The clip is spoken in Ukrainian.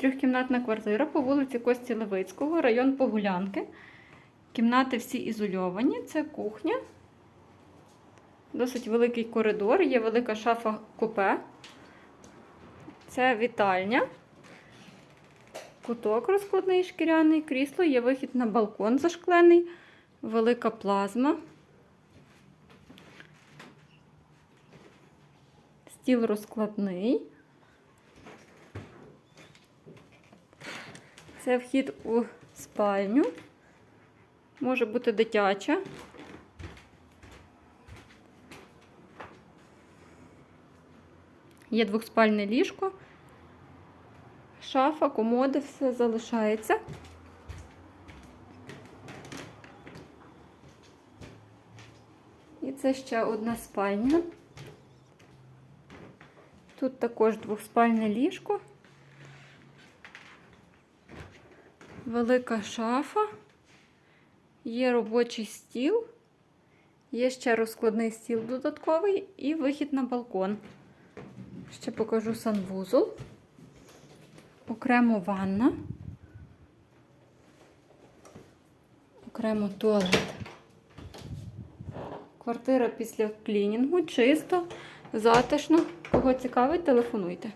Трьохкімнатна квартира по вулиці Кості Левицького, район Погулянки. Кімнати всі ізольовані. Це кухня. Досить великий коридор, є велика шафа купе. Це вітальня. Куток розкладний шкіряний, крісло, є вихід на балкон зашклений, велика плазма. Стіл розкладний. Це вхід у спальню. Може бути дитяча. Є двохспальне ліжко, шафа, комоди, все залишається. І це ще одна спальня. Тут також двохспальне ліжко, велика шафа, є робочий стіл, є ще розкладний стіл додатковий і вихід на балкон. Ще покажу санвузол, окремо ванна, окремо туалет. Квартира після клінінгу, чисто, затишно. Кого цікавить, телефонуйте.